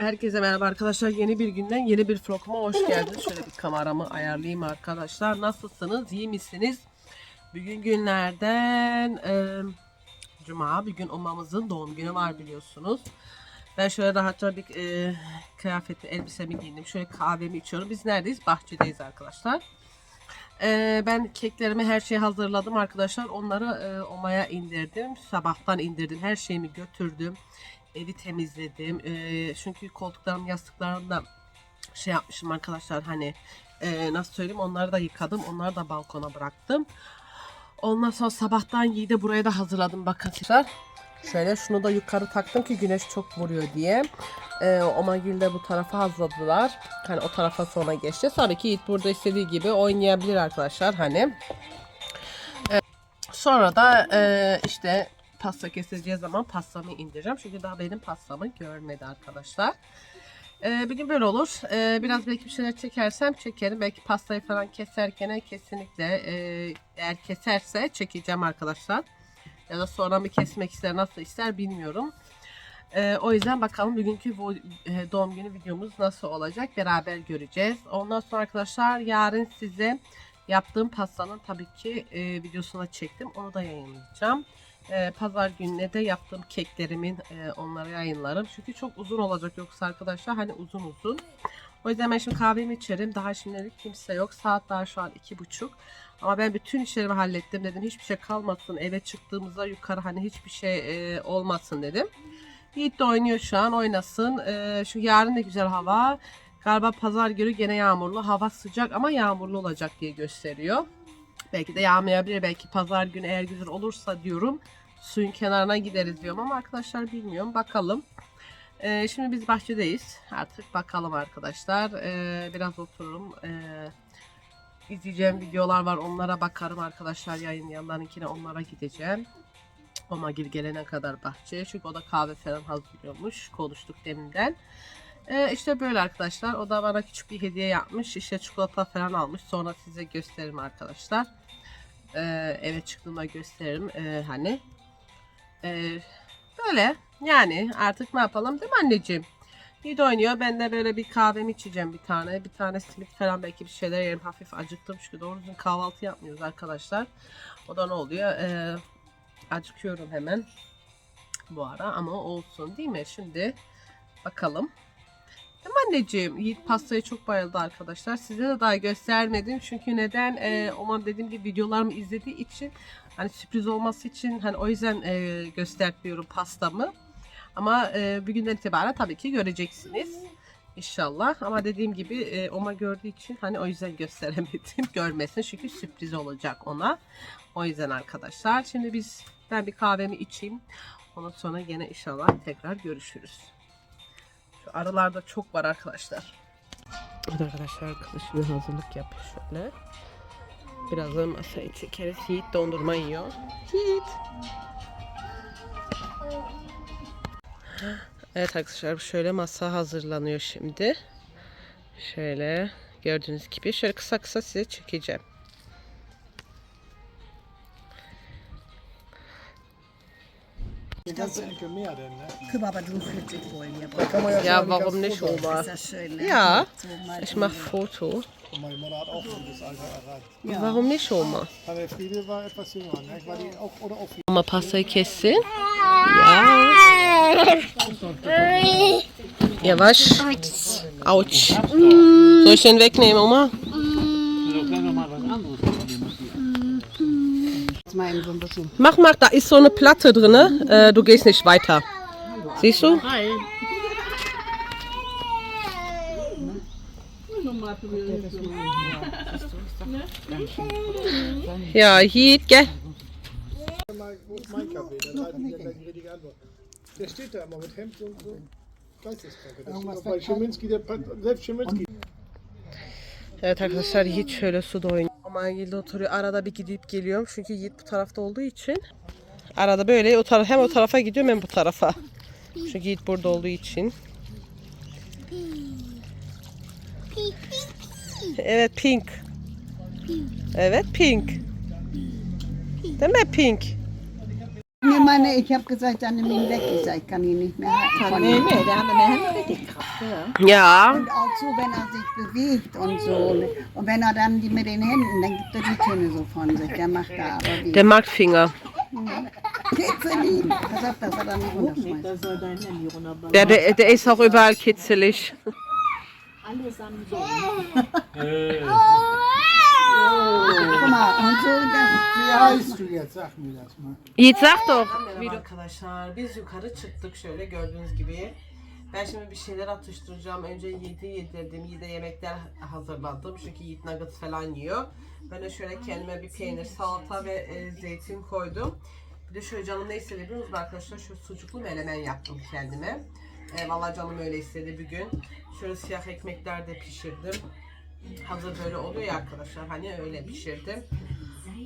Herkese merhaba arkadaşlar. Yeni bir günden yeni bir vloguma hoş geldiniz. Şöyle bir kameramı ayarlayayım arkadaşlar. Nasılsınız? İyi misiniz? Bugün günlerden e, Cuma. Bir gün umamızın doğum günü var biliyorsunuz. Ben şöyle rahatça bir e, kıyafetli elbisemi giyindim. Şöyle kahvemi içiyorum. Biz neredeyiz? Bahçedeyiz arkadaşlar. E, ben keklerimi her şeyi hazırladım arkadaşlar. Onları e, omaya indirdim. Sabahtan indirdim. Her şeyimi götürdüm evi temizledim. Ee, çünkü koltuklarım, yastıklarım da şey yapmışım arkadaşlar hani e, nasıl söyleyeyim onları da yıkadım. Onları da balkona bıraktım. Ondan sonra sabahtan yedi buraya da hazırladım bakın arkadaşlar. Şöyle şunu da yukarı taktım ki güneş çok vuruyor diye. Ee, Omagil de bu tarafa hazırladılar. Hani o tarafa sonra geçeceğiz. Tabii ki Yiğit burada istediği gibi oynayabilir arkadaşlar hani. Ee, sonra da e, işte pasta keseceği zaman pastamı indireceğim. Çünkü daha benim pastamı görmedi arkadaşlar. Ee, bir böyle olur. Ee, biraz belki bir şeyler çekersem çekerim. Belki pastayı falan keserken kesinlikle e, eğer keserse çekeceğim arkadaşlar. Ya da sonra mı kesmek ister nasıl ister bilmiyorum. Ee, o yüzden bakalım bugünkü bu e, doğum günü videomuz nasıl olacak beraber göreceğiz. Ondan sonra arkadaşlar yarın size yaptığım pastanın tabii ki e, videosunu çektim. Onu da yayınlayacağım. Ee, pazar gününe de yaptığım keklerimin e, onları yayınlarım. Çünkü çok uzun olacak yoksa arkadaşlar hani uzun uzun. O yüzden ben şimdi kahvemi içerim. Daha şimdilik kimse yok. Saat daha şu an iki buçuk. Ama ben bütün işlerimi hallettim dedim. Hiçbir şey kalmasın. Eve çıktığımızda yukarı hani hiçbir şey e, olmasın dedim. Yiğit de oynuyor şu an. Oynasın. E, şu yarın da güzel hava. Galiba pazar günü gene yağmurlu. Hava sıcak ama yağmurlu olacak diye gösteriyor. Belki de yağmayabilir. Belki pazar günü eğer güzel olursa diyorum. Suyun kenarına gideriz diyorum ama arkadaşlar bilmiyorum. Bakalım. Ee, şimdi biz bahçedeyiz. Artık bakalım arkadaşlar. Ee, biraz otururum. Ee, izleyeceğim videolar var. Onlara bakarım arkadaşlar. Yayınlayanlarınkine onlara gideceğim. Omagil gelene kadar bahçeye. Çünkü o da kahve falan hazırlıyormuş. Konuştuk deminden. Ee, işte böyle arkadaşlar. O da bana küçük bir hediye yapmış. İşte çikolata falan almış. Sonra size gösteririm arkadaşlar. Ee, eve çıktığımda gösteririm. Ee, hani. Ee, böyle. Yani artık ne yapalım değil mi anneciğim? De oynuyor. Ben de böyle bir kahvemi içeceğim bir tane. Bir tane simit falan belki bir şeyler yerim. Hafif acıktım çünkü doğru düzgün kahvaltı yapmıyoruz arkadaşlar. O da ne oluyor? Ee, acıkıyorum hemen bu ara ama olsun değil mi? Şimdi bakalım. Değil anneciğim? Yiğit pastaya çok bayıldı arkadaşlar. Size de daha göstermedim. Çünkü neden? Ee, Oman dediğim gibi videolarımı izlediği için hani sürpriz olması için hani o yüzden e, göstermiyorum pastamı. Ama e, bugünden itibaren tabii ki göreceksiniz. İnşallah. Ama dediğim gibi e, Oma gördüğü için hani o yüzden gösteremedim. Görmesin çünkü sürpriz olacak ona. O yüzden arkadaşlar. Şimdi biz ben bir kahvemi içeyim. Ondan sonra yine inşallah tekrar görüşürüz. Şu arılarda çok var arkadaşlar. Evet arkadaşlar arkadaşım hazırlık yapıyor şöyle. Birazdan masaya çekeriz. Yiğit dondurma yiyor. Yiğit. Evet arkadaşlar şöyle masa hazırlanıyor şimdi. Şöyle gördüğünüz gibi şöyle kısa kısa size çekeceğim. Ganze Ecke mehr denn, ne? Guck mal, aber du wollen, ja. Da kann man ja, Ja, schon warum nicht, Fotos- Oma? Ist das schön, ne? Ja, So mal ich mache Foto. Und Meine Mutter hat auch schon das Alter erreicht. Ja. Warum nicht Oma? Aber Friede war etwas jünger, ne? Ich war die auch, oder auch viel. Oma pastayı kessin. Ya. Yavaş. Autsch. Soll ich den wegnehmen, Oma? mal eben so ein bisschen. Mach mal, da ist so eine Platte drin. Ne? Äh, du gehst nicht weiter. Siehst du? Hi. Ja, hiet, gell? Der steht da immer mit Hemd und so. Geisteskranke. Das ist bei Schiminski, der Pat, selbst Schiminski. Ja, tak w zasadzie trzy lesu doń. Yiğit oturuyor. Arada bir gidip geliyorum. Çünkü Yiğit bu tarafta olduğu için. Arada böyle o taraf hem o tarafa gidiyorum hem bu tarafa. Çünkü Yiğit burada olduğu için. Evet pink. Evet pink. Değil mi pink? Mir meine, ich habe gesagt, dann nimm ihn weg. Ich sag, ich kann ihn nicht mehr halten. Nee, nee, der hat eine Hände die Kraft, ja. Ja. Und auch so, wenn er sich bewegt und so. Und wenn er dann die mit den Händen, dann gibt er die Töne so von sich. Der macht da aber wie. Der mag Finger. Kitzeli. Pass auf, dass er da nicht runterschmeißt. Der, der, der ist auch überall kitzelig. Allesamt so. Guck mal, und so, das, Wie heißt du jetzt? Sag mir das mal. Yiğit sag doch. Merhaba arkadaşlar. Biz yukarı çıktık şöyle gördüğünüz gibi. Ben şimdi bir şeyler atıştıracağım. Önce Yiğit'i yedirdim. Yiğit'e yemekler hazırladım. Çünkü Yiğit nuggets falan yiyor. Ben de şöyle kendime bir peynir, salata ve e, zeytin koydum. Bir de şöyle canım ne istedi biliyor musunuz arkadaşlar? Şu sucuklu menemen yaptım kendime. E, vallahi canım öyle istedi bir gün. Şöyle siyah ekmekler de pişirdim. Hazır böyle oluyor ya arkadaşlar. Hani öyle pişirdim.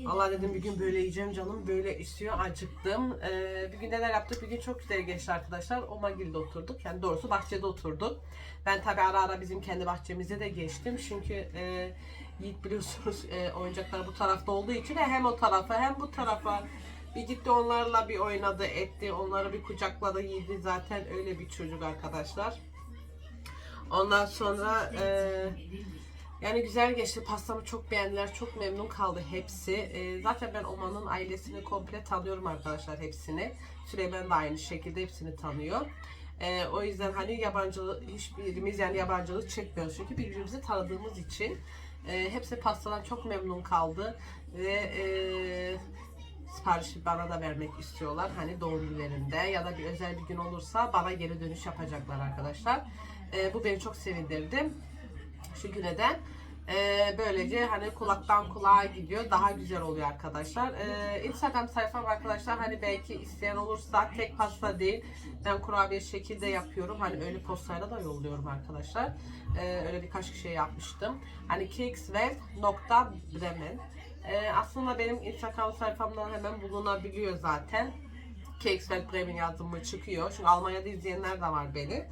Allah dedim bir gün böyle yiyeceğim canım böyle istiyor acıktım. Ee, bir gün neler yaptık bir gün çok güzel geçti arkadaşlar. O Magil'de oturduk yani doğrusu bahçede oturduk. Ben tabi ara ara bizim kendi bahçemize de geçtim. Çünkü e, Yiğit biliyorsunuz e, oyuncaklar bu tarafta olduğu için hem o tarafa hem bu tarafa bir gitti onlarla bir oynadı etti. Onları bir kucakladı yedi zaten öyle bir çocuk arkadaşlar. Ondan sonra e, yani güzel geçti. Pastamı çok beğendiler. Çok memnun kaldı hepsi. Ee, zaten ben Oman'ın ailesini komple tanıyorum arkadaşlar hepsini. Süleyman da aynı şekilde hepsini tanıyor. Ee, o yüzden hani yabancı hiçbirimiz yani yabancılık çekmiyoruz. Çünkü birbirimizi tanıdığımız için e, hepsi pastadan çok memnun kaldı. Ve e, siparişi bana da vermek istiyorlar. Hani doğum günlerinde ya da bir özel bir gün olursa bana geri dönüş yapacaklar arkadaşlar. Ee, bu beni çok sevindirdi. Çünkü neden? Ee, böylece hani kulaktan kulağa gidiyor. Daha güzel oluyor arkadaşlar. Ee, Instagram sayfam arkadaşlar hani belki isteyen olursa tek pasta değil. Ben kurabiye şekilde yapıyorum. Hani öyle postayla da yolluyorum arkadaşlar. Ee, öyle birkaç kişiye yapmıştım. Hani cakeswell.bremen ee, aslında benim Instagram sayfamdan hemen bulunabiliyor zaten. Cakeswell Bremen yazdım çıkıyor. Çünkü Almanya'da izleyenler de var beni.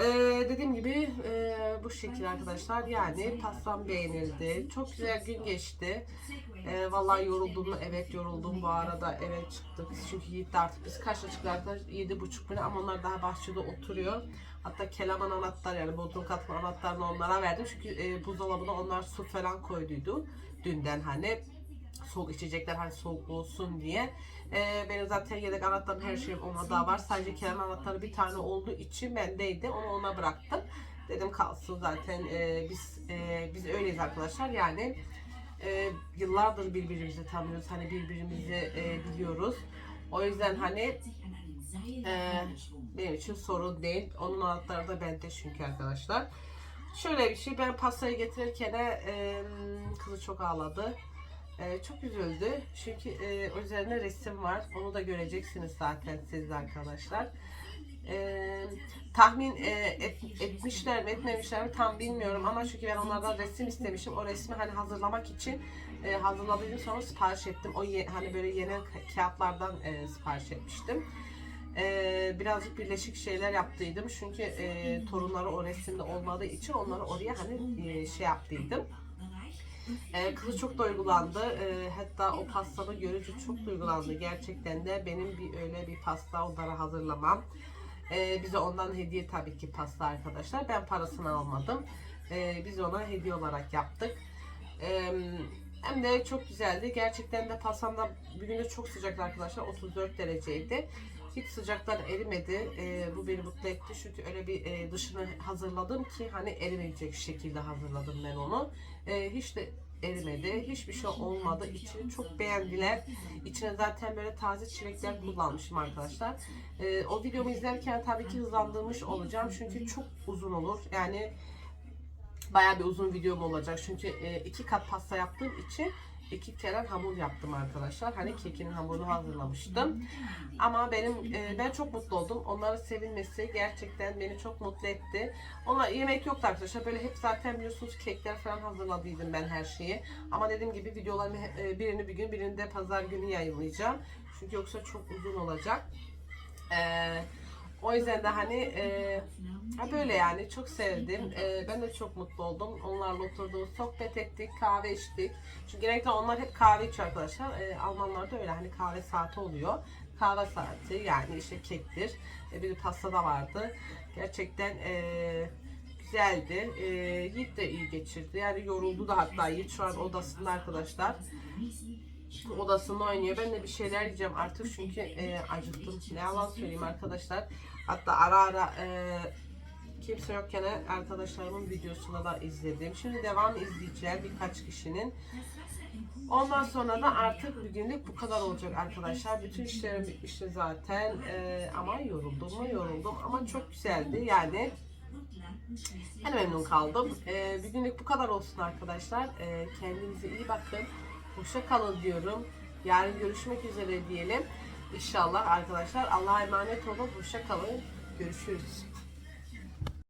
Ee, dediğim gibi e, bu şekilde arkadaşlar yani pastam beğenildi. Çok güzel gün geçti. Ee, vallahi yoruldum mu? Evet yoruldum bu arada. Evet çıktık. Çünkü Yiğit artık biz kaçta çıktık arkadaşlar? Yedi buçuk bine ama onlar daha bahçede oturuyor. Hatta kelaman anahtar yani bodrum katma anahtarını onlara verdim. Çünkü e, buzdolabına onlar su falan koyduydu. Dünden hani soğuk içecekler hani soğuk olsun diye. Ee, benim zaten yedek anahtarım her şeyim ona da var. Sadece kenar anahtarı bir tane olduğu için bendeydi. Onu ona bıraktım. Dedim kalsın zaten e, biz e, biz öyleyiz arkadaşlar. Yani e, yıllardır birbirimizi tanıyoruz. Hani birbirimizi e, biliyoruz. O yüzden hani e, benim için sorun değil. Onun anahtarı da bende çünkü arkadaşlar. Şöyle bir şey ben pastayı getirirken e, kızı çok ağladı. Ee, çok üzüldü. Çünkü e, üzerine resim var. Onu da göreceksiniz zaten siz arkadaşlar. Ee, tahmin e, et, etmişler mi etmemişler mi tam bilmiyorum ama çünkü ben onlardan resim istemişim. O resmi hani hazırlamak için e, hazırladığım sonra sipariş ettim. O ye- hani böyle yeni ka- kağıtlardan e, sipariş etmiştim. E, birazcık birleşik şeyler yaptıydım. Çünkü e, torunları o resimde olmadığı için onları oraya hani e, şey yaptıydım. Ee, kızı çok duygulandı. Ee, hatta o pastamı görünce çok duygulandı. Gerçekten de benim bir öyle bir pasta onlara hazırlamam. Ee, bize ondan hediye tabii ki pasta arkadaşlar. Ben parasını almadım. Ee, biz ona hediye olarak yaptık. Ee, hem de çok güzeldi. Gerçekten de pastamda bugün de çok sıcaktı arkadaşlar. 34 dereceydi. Hiç sıcaktan erimedi. Ee, bu beni mutlu etti. Çünkü öyle bir e, dışını hazırladım ki hani erimeyecek şekilde hazırladım ben onu. Ee, hiç de erimedi. Hiçbir şey olmadı. İçini çok beğendiler. İçine zaten böyle taze çilekler kullanmışım arkadaşlar. Ee, o videomu izlerken tabii ki hızlandırmış olacağım. Çünkü çok uzun olur. Yani bayağı bir uzun videom olacak. Çünkü e, iki kat pasta yaptığım için iki kere hamur yaptım arkadaşlar. Hani kekinin hamurunu hazırlamıştım. Ama benim e, ben çok mutlu oldum. Onların sevinmesi gerçekten beni çok mutlu etti. Ona yemek yoktu arkadaşlar. Böyle hep zaten biliyorsunuz kekler falan hazırladıydım ben her şeyi. Ama dediğim gibi videolarımı e, birini bir gün birini de pazar günü yayınlayacağım. Çünkü yoksa çok uzun olacak. Eee o yüzden de hani e, ha böyle yani çok sevdim. E, ben de çok mutlu oldum. Onlarla oturduk, sohbet ettik, kahve içtik. Çünkü genellikle onlar hep kahve içiyor arkadaşlar. E, Almanlarda öyle hani kahve saati oluyor. kahve saati yani işte kektir. E, bir pasta da vardı. Gerçekten e, güzeldi. E, Yiğit de iyi geçirdi. Yani yoruldu da hatta Yiğit şu an odasında arkadaşlar. Odasında oynuyor. Ben de bir şeyler yiyeceğim artık çünkü e, acıktım. Ne yalan söyleyeyim arkadaşlar. Hatta ara ara e, kimse yokken arkadaşlarımın videosunu da izledim. Şimdi devam izleyeceğim birkaç kişinin. Ondan sonra da artık bugünlük bu kadar olacak arkadaşlar. Bütün işlerim bitmişti zaten. Ee, ama yoruldum mu yoruldum ama çok güzeldi yani. Ben memnun kaldım. Ee, bugünlük bu kadar olsun arkadaşlar. Ee, kendinize iyi bakın. Hoşça kalın diyorum. Yarın görüşmek üzere diyelim. İnşallah arkadaşlar. Allah'a emanet olun. Hoşça kalın. Görüşürüz.